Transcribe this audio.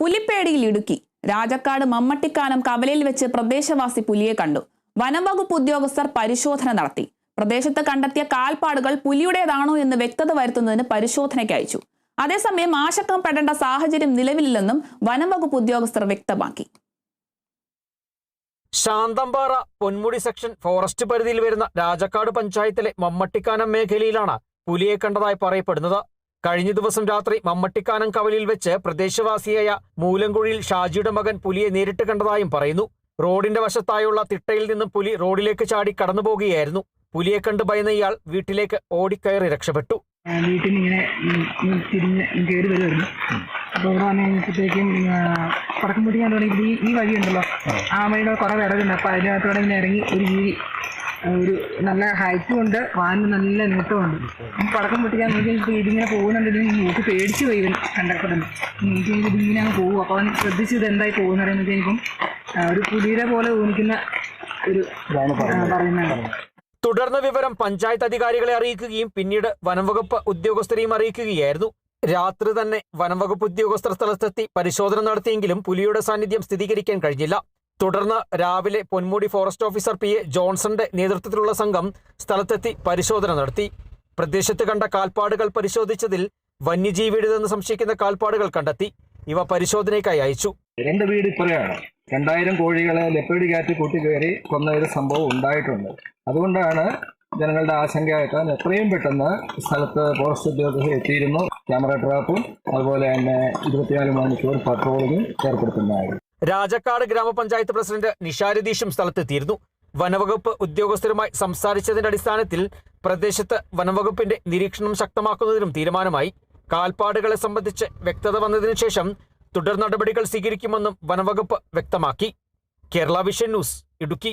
പുലിപ്പേടിയിൽ ഇടുക്കി. രാജക്കാട് മമ്മട്ടിക്കാനം കവലയിൽ വെച്ച് പ്രദേശവാസി പുലിയെ കണ്ടു. വനംവകുപ്പ് ഉദ്യോഗസ്ഥർ പരിശോധന നടത്തി. പ്രദേശത്ത് കണ്ടെത്തിയ കാൽപ്പാടുകൾ പുലിയുടേതാണോ എന്ന് വ്യക്തത വരുത്തുന്നതിന് പരിശോധനയ്ക്ക് അയച്ചു. അതേസമയം ആശങ്കപ്പെടേണ്ട സാഹചര്യം നിലവിലില്ലെന്നും വനംവകുപ്പ് ഉദ്യോഗസ്ഥർ വ്യക്തമാക്കി. ശാന്തമ്പാറ പൊന്മുടി സെക്ഷൻ ഫോറസ്റ്റ് പരിധിയിൽ വരുന്ന രാജക്കാട് പഞ്ചായത്തിലെ മമ്മട്ടിക്കാനം മേഖലയിലാണ് പുലിയെ കണ്ടതായി പറയപ്പെടുന്നത്. കഴിഞ്ഞ ദിവസം രാത്രി മമ്മട്ടിക്കാനം കവലിൽ വെച്ച് പ്രദേശവാസിയായ മൂലങ്കുഴിയിൽ ഷാജിയുടെ മകൻ പുലിയെ നേരിട്ട് കണ്ടതായും പറയുന്നു. റോഡിന്റെ വശത്തായുള്ള തിട്ടയിൽ നിന്നും പുലി റോഡിലേക്ക് ചാടി കടന്നു പോകുകയായിരുന്നു പുലിയെ കണ്ട് ഭയന്ന ഇയാൾ വീട്ടിലേക്ക് ഓടിക്കയറി രക്ഷപ്പെട്ടു. ആ, വീട്ടിൽ ഇങ്ങനെ ഉം, ഉം, തിരിഞ്ഞ് കയറി വരുമായിരുന്നു അപ്പോൾ ഇവിടെ വന്നു കഴിഞ്ഞപ്പോഴത്തേക്കും പടക്കം പൊട്ടിക്കാൻ തുടങ്ങി ഈ വഴിയുണ്ടല്ലോ. ആ. വഴിയുടെ കുറേ വിടവുണ്ട് അപ്പോൾ അതിനകത്തോടെ ഇങ്ങനെ ഇറങ്ങി ഒരു ജീവി ഒരു നല്ല ഹൈറ്റും ഉണ്ട് വാനിന് നല്ല നീട്ടമുണ്ട്. പടക്കം പൊട്ടിക്കാൻ നോക്കി ഇതിങ്ങനെ പോകുന്നുണ്ട് ഇതിന് നോക്കി പേടിച്ചു പോയി ഇവൻ കണ്ടപ്പോൾ തന്നെ എനിക്ക് ഇതിങ്ങനെ അങ്ങ് പോകും. അപ്പോൾ അവൻ ശ്രദ്ധിച്ച് ഇത് എന്തായി പോകുന്ന പറയുമ്പോഴത്തേക്കും ഒരു പുലിയുടെ പോലെ ഊനിക്കുന്ന ഒരു പറയുന്നതാണ് തുടർന്ന് വിവരം പഞ്ചായത്ത് അധികാരികളെ അറിയിക്കുകയും പിന്നീട് വനംവകുപ്പ് ഉദ്യോഗസ്ഥരെയും അറിയിക്കുകയായിരുന്നു. രാത്രി തന്നെ വനംവകുപ്പ് ഉദ്യോഗസ്ഥർ സ്ഥലത്തെത്തി പരിശോധന നടത്തിയെങ്കിലും പുലിയുടെ സാന്നിധ്യം സ്ഥിരീകരിക്കാൻ കഴിഞ്ഞില്ല. തുടർന്ന് രാവിലെ Ponmudi forest officer P A ജോൺസന്റെ നേതൃത്വത്തിലുള്ള സംഘം സ്ഥലത്തെത്തി പരിശോധന നടത്തി. പ്രദേശത്ത് കണ്ട കാൽപ്പാടുകൾ പരിശോധിച്ചതിൽ വന്യജീവിയുടേതെന്ന് സംശയിക്കുന്ന കാൽപ്പാടുകൾ കണ്ടെത്തി. ഇവ പരിശോധനയ്ക്കായി അയച്ചു. രണ്ട് വീട് ഇത്രയാണ്. രണ്ടായിരം കോഴികളെ ലെപ്പേഡ് കാറ്റ് കൂട്ടിക്കയറി കൊന്ന ഒരു സംഭവം ഉണ്ടായിട്ടുണ്ട്. അതുകൊണ്ടാണ് ജനങ്ങളുടെ ആശങ്കയായിട്ട് എത്രയും പെട്ടെന്ന് സ്ഥലത്ത് ഫോറസ്റ്റ് ഉദ്യോഗസ്ഥർ എത്തിയിരുന്നു. ക്യാമറ ട്രാപ്പും അതുപോലെ തന്നെ ഇരുപത്തിനാല് മണിക്കൂർ പട്രോളിങ്ങും ഏർപ്പെടുത്തുന്നതായിരുന്നു. രാജക്കാട് ഗ്രാമപഞ്ചായത്ത് പ്രസിഡന്റ് നിഷാരതീഷും സ്ഥലത്തെത്തിയിരുന്നു. വനവകുപ്പ് ഉദ്യോഗസ്ഥരുമായി സംസാരിച്ചതിന്റെ അടിസ്ഥാനത്തിൽ പ്രദേശത്ത് വനവകുപ്പിന്റെ നിരീക്ഷണം ശക്തമാക്കുന്നതിനും തീരുമാനമായി. കാൽപ്പാടുകളെ സംബന്ധിച്ച് വ്യക്തത വന്നതിനു ശേഷം തുടർ നടപടികൾ സ്വീകരിക്കുമെന്നും വനവകുപ്പ് വ്യക്തമാക്കി. Kerala vision news Idukki.